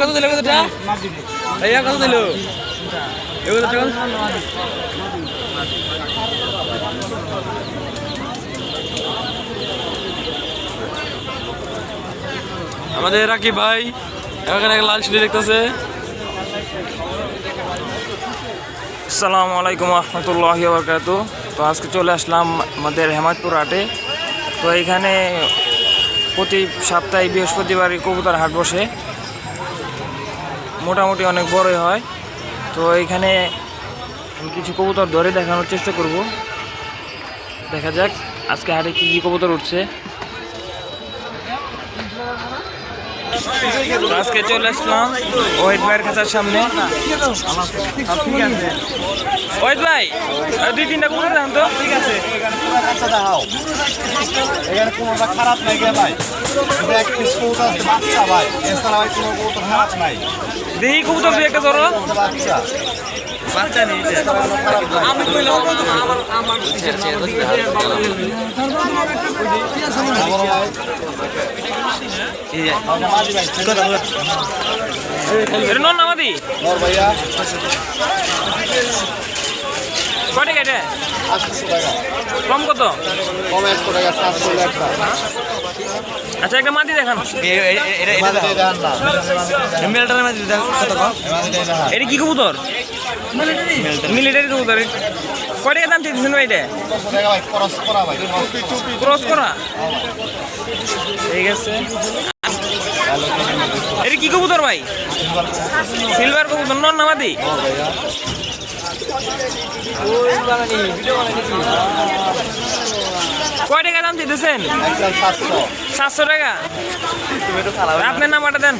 কত দিল কতটা কত দিল? আমাদের রাকিব ভাই এখানে লাল সিঁড়ি দেখতেছে। আসসালামু আলাইকুম রহমতুল্লাহি বরকাত তো আজকে চলে আসলাম আমাদের হেমায়তপুর হাটে। তো এখানে প্রতি সপ্তাহে বৃহস্পতিবার কবুতর হাট বসে। মোটামুটি অনেক বড়ই হয়। তো এখানে কিছু কবুতর ধরে দেখানোর চেষ্টা করব। দেখা যাক আজকে হাটে কী কী কবুতর উঠছে তো আজকে চলে আসলাম ওয়েট ভাইয়ের খাঁচার সামনে। ওয়েট ভাই দুই তিনটা কবুতর দেন তো। ঠিক আছে খারাপ নাই ভাই। কোনো খারাপ নাই। দেখি কবুতর দুই একটা ধরো। বাচ্চা বাচ্চা নেই আমি কইলাম আমার আমার নন নামাদি নর ভাইয়া। কটে কেটে আটশো টাকা কম কত? কম একশো টাকা সাতশো একটা আচ্ছা একটা মাটি দেখান। এটা কি কবুতর? মিলিটারি। কবুতর কয় টাকা দাম চাইতেছেন ভাই এটা? কত টাকা ভাই খরচ করা ভাই। ক্রস করা? ঠিক আছে। এটা কি কবুতর ভাই? সিলভার কবুতর। নন নামাদি কয় টাকা দাম একদম সাতশো টাকা। আপনার নাম্বারটা দেন।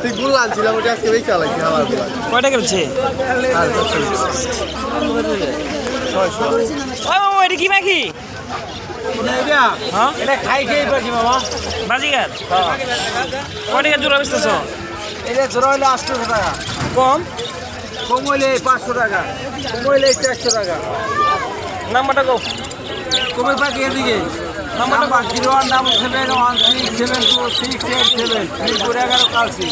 তুই গুল আনছিলাম ওটা আজকে বেশি চালাইছি আমারগুলা কয় টাকা হচ্ছে? আর ছয়শো ও মামা এটা কি মাখি বাজিগার? কয় টাকা জোড়া বেচতেছ? এটা জোড়া হইলে আটশো টাকা। কম? কম হইলে পাঁচশো টাকা। কম হইলে চারশো টাকা। নাম্বারটা কো কমে পাখি এদিকে। Number zero one double seven one three seven two six eight seven. Three four এগারো কালসি।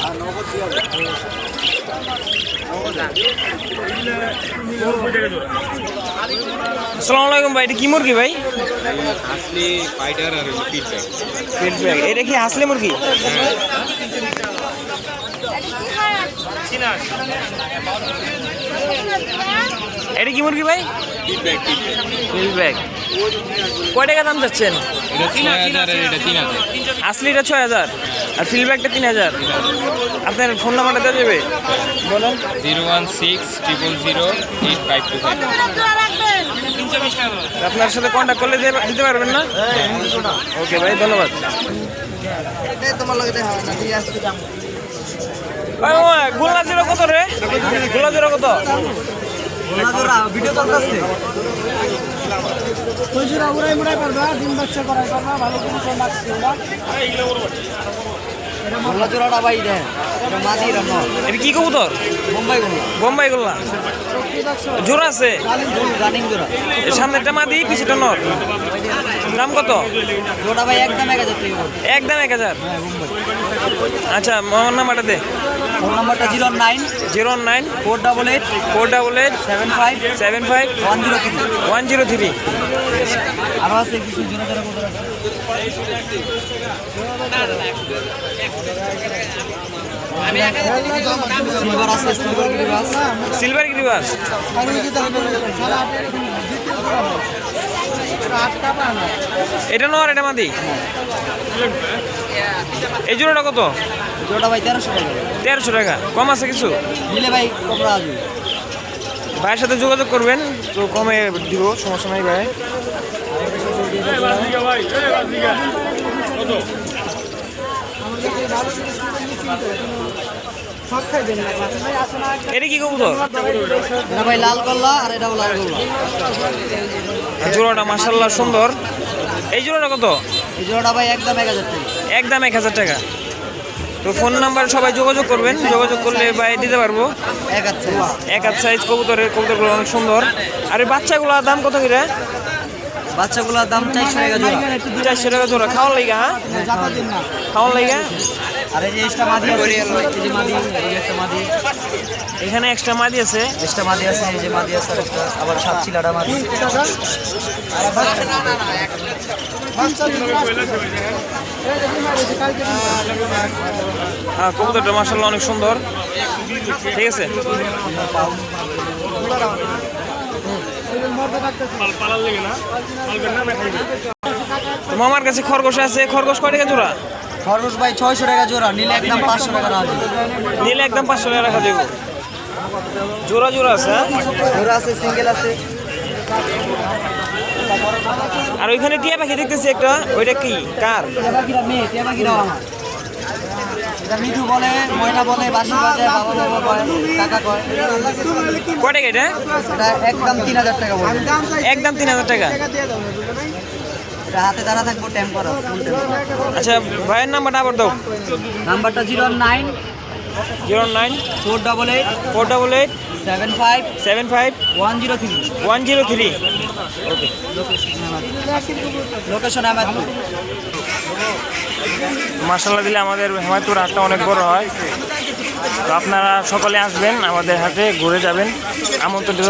আসসালামু আলাইকুম ভাই এটা কি মুরগি ভাই? আসলে ফাইটার আর ফিডব্যাক ফিডব্যাক এটা কি আসলে মুরগি? এটা কি মুরগি ভাই? ফিডব্যাক কয় টাকা দাম যাচ্ছেন এটা ছয় হাজার আর তিন হাজার। ফিডব্যাকটা তিন হাজার। আপনার ফোন নাম্বারটা দেওয়া যাবে? বলেন। Zero one six triple zero eight five two five. আপনার সাথে কন্ট্যাক্ট করলে দিতে পারবেন না? ওকে ভাই ধন্যবাদ। গোল্লা জিরো কত রে? গোল্লা জিরো কত? ভিডিও করতেছে কইজুরা উড়াই মুড়াই করবা ডিম বাচ্চা করাই করবা ভালো করে তো লাগছে ওরা এটা জোড়াটা ভাই দেন মাদি রান্ন এটা কি কবুতর? মুম্বাই গুলো বোম্বাই গোল্লা জোড়া আছে? রানিং জোড়া। এর সামনেরটা মাদি পিছুটা নর দাম কত? জোড়া ভাই একদম এক হাজার টাকা একদম এক হাজার? আচ্ছা আমার নাম্বারটা দে। ফোন নাম্বারটা zero nine zero nine four double eight four double eight seven five seven five one zero three. One zero three. আরও আছে কিছু সিলভার গিরিবাস এটা নর এটা মাদি। এই জোড়াটা কত? জোড়া ভাই তেরোশো টাকা। তেরোশো টাকা। কম আছে কিছু? নিলে ভাই কমরা আসবে। ভাইয়ের সাথে যোগাযোগ করবেন তো কমে দিব সমস্যা নাই ভাই। এটা কি কবুতর? এটা ভাই লাল গল্লা আর এটাও লাল গল্লা জোড়াটা মাসাল্লাহ সুন্দর। এই জোড়াটা কত? এই জোড়াটা ভাই একদম এক হাজার টাকা। একদম এক হাজার টাকা। তো ফোন নাম্বার সবাই যোগাযোগ করবেন। যোগাযোগ করলে ভাই দিতে পারব। এক হাত সাইজ কবুতরের কবুতরগুলো অনেক সুন্দর। আর এই বাচ্চাগুলোর দাম কত করে? বাচ্চাগুলোর দাম চারশো টাকা জোড়া। চারশো টাকা জোড়া। খাওয়ার লাইগা হ্যাঁ? খাওয়ার আর এই যে এক্সট্রা মাদি আছে যে মাদি একটা মাদি। এখানে এক্সট্রা মাদি আছে? এক্সট্রা মাদি আছে এই যে মাদি আছে একটা আবার সাত চিলাটা মাদি। হ্যাঁ কবুতরটা মার্শাল্লাহ অনেক সুন্দর। ঠিক আছে? তো মামার কাছে খরগোশ আছে খরগোশ কয় টাকা জোড়া? খরগোশ ভাই ছয়শো টাকা জোড়া নিলে একদম পাঁচশো টাকা রাখা নিলে একদম পাঁচশো টাকা রাখা যাবে জোড়া জোড়া আছে হ্যাঁ? জোড়া আছে সিঙ্গেল আছে। আর ওইখানে টিয়া পাখি দেখতেছি একটা ওইটা কি? কার? টেবাকিরা মেয়ে টেবাকিরাও আমার। এটা মিঠু বলে ময়না বলে বাসি বাজে বাবা বাবা কয় কাকা কয়। কয় টাকা এটা? একদম তিন হাজার টাকা বলে। একদম তিন হাজার টাকা? হাতে দাঁড়া থাকব টেম্পার আচ্ছা ভাইয়ের নাম্বারটা আবার দাও। নাম্বারটা zero nine zero nine four double eight four double eight seven five seven five one zero three one zero three okay location Ahmedpur মার্শাল্লাহ দিলে আমাদের হেমায়তুর হাটটা অনেক বড় হয়। তো আপনারা সকলে আসবেন আমাদের হাটে ঘুরে যাবেন। আমন্ত্রিত।